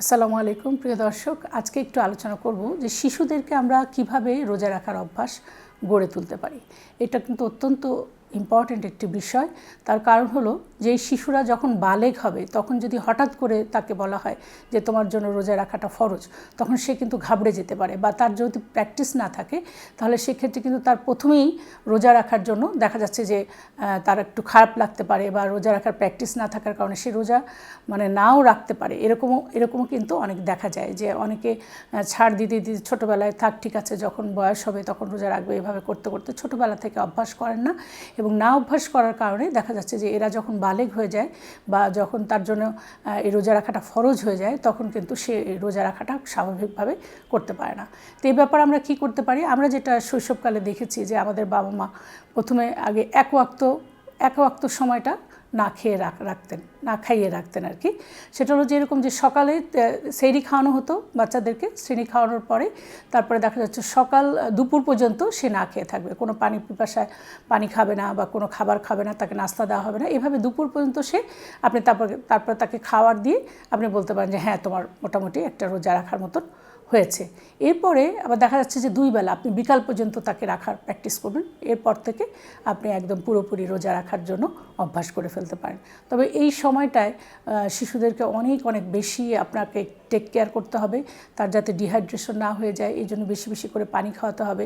আসসালামু আলাইকুম, প্রিয় দর্শক। আজকে একটু আলোচনা করব যে শিশুদেরকে আমরা কীভাবে রোজা রাখার অভ্যাস গড়ে তুলতে পারি। এটা কিন্তু অত্যন্ত ইম্পর্ট্যান্ট একটি বিষয়। তার কারণ হলো যে শিশুরা যখন বালেগ হবে, তখন যদি হঠাৎ করে তাকে বলা হয় যে তোমার জন্য রোজা রাখাটা ফরজ, তখন সে কিন্তু ঘাবড়ে যেতে পারে বা তার যদি প্র্যাকটিস না থাকে, তাহলে সেক্ষেত্রে কিন্তু তার প্রথমেই রোজা রাখার জন্য দেখা যাচ্ছে যে তার একটু খারাপ লাগতে পারে বা রোজা রাখার প্র্যাকটিস না থাকার কারণে সে রোজা মানে নাও রাখতে পারে। এরকমও এরকমও কিন্তু অনেক দেখা যায় যে অনেকে ছাড় দিতে দিতে ছোটোবেলায়, থাক ঠিক আছে, যখন বয়স হবে তখন রোজা রাখবে। এভাবে করতে করতে ছোটোবেলা থেকে অভ্যাস করেন না। এবং না অভ্যাস করার কারণে দেখা যাচ্ছে যে এরা যখন বালেগ হয়ে যায় বা যখন তার জন্য এই রোজা রাখাটা ফরজ হয়ে যায়, তখন কিন্তু সে রোজা রাখাটা স্বাভাবিকভাবে করতে পারে না। তো এই ব্যাপারে আমরা কি করতে পারি? আমরা যেটা শৈশবকালে দেখেছি যে আমাদের বাবা মা প্রথমে আগে এক ওয়াক্ত এক ওয়াক্ত সময়টা না খেয়ে রাখ, রাখতেন, না খাইয়ে রাখতেন আর কি। সেটা হলো যেরকম যে সকালে সেরি খাওয়ানো হতো বাচ্চাদেরকে শ্রেণি খাওয়ানোর পরে তারপরে দেখা যাচ্ছে সকাল দুপুর পর্যন্ত সে না খেয়ে থাকবে। কোনো পানি পিপাসায় পানি খাবে না বা কোনো খাবার খাবে না, তাকে নাস্তা দেওয়া হবে না। এভাবে দুপুর পর্যন্ত সে আপনি তারপর তারপর তাকে খাওয়ার দিয়ে আপনি বলতে পারেন যে হ্যাঁ তোমার মোটামুটি একটা রোজা রাখার মতন হয়েছে। এরপরে আবার দেখা যাচ্ছে যে দুই বেলা আপনি বিকাল পর্যন্ত তাকে রাখার প্র্যাকটিস করবেন। এরপর থেকে আপনি একদম পুরোপুরি রোজা রাখার জন্য অভ্যাস করে ফেলতে পারেন। তবে এই সময়টায় শিশুদেরকে অনেক অনেক বেশি আপনাকে টেক কেয়ার করতে হবে। তার যাতে ডিহাইড্রেশন না হয়ে যায় এই জন্য বেশি বেশি করে পানি খাওয়াতে হবে।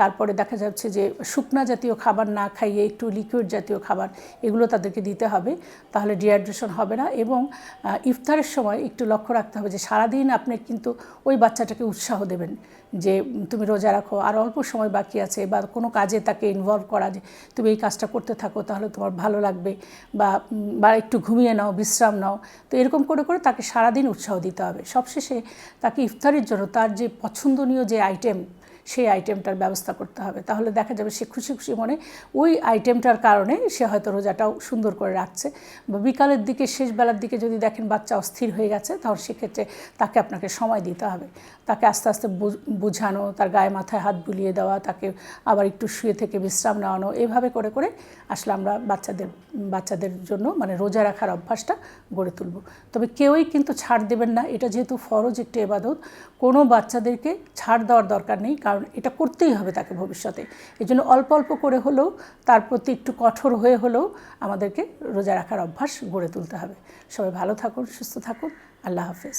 তারপরে দেখা যাচ্ছে যে শুকনা জাতীয় খাবার না খাইয়ে একটু লিকুইড জাতীয় খাবার এগুলো তাদেরকে দিতে হবে। তাহলে ডিহাইড্রেশন হবে না এবং ইফতারের সময় একটু লক্ষ্য রাখতে হবে যে সারাদিন আপনি কিন্তু ওই বাচ্চাটাকে উৎসাহ দেবেন যে, তুমি রোজা রাখো, আর অল্প সময় বাকি আছে বা কোনো কাজে তাকে ইনভলভ করা যে, তুমি এই কাজটা করতে থাকো, তাহলে তোমার ভালো লাগবে বা বা একটু ঘুমিয়ে নাও, বিশ্রাম নাও। তো এরকম করে করে তাকে সারাদিন উৎসাহ দিতে হবে। সবশেষে তাকে ইফতারের জন্য তার যে পছন্দনীয় যে আইটেম সেই আইটেমটার ব্যবস্থা করতে হবে। তাহলে দেখা যাবে সে খুশি খুশি মনে ওই আইটেমটার কারণে সে হয়তো রোজাটাও সুন্দর করে রাখছে। বা বিকালের দিকে, শেষ বেলার দিকে যদি দেখেন বাচ্চা অস্থির হয়ে গেছে তখন সেক্ষেত্রে তাকে আপনাকে সময় দিতে হবে। তাকে আস্তে আস্তে বোঝানো, তার গায়ে মাথায় হাত বুলিয়ে দেওয়া, তাকে আবার একটু শুয়ে থেকে বিশ্রাম নেওয়ানো, এভাবে করে করে আসলে আমরা বাচ্চাদের বাচ্চাদের জন্য মানে রোজা রাখার অভ্যাসটা গড়ে তুলব। তবে কেউই কিন্তু ছাড় দেবেন না। এটা যেহেতু ফরজ একটি এবাদত, কোনো বাচ্চাদেরকে ছাড় দেওয়ার দরকার নেই। কারণ এটা করতেই হবে তাকে ভবিষ্যতে। এই জন্য অল্প অল্প করে হলেও তার প্রতি একটু কঠোর হয়ে হলেও আমাদেরকে রোজা রাখার অভ্যাস গড়ে তুলতে হবে। সবাই ভালো থাকুন, সুস্থ থাকুন। আল্লাহ হাফেজ।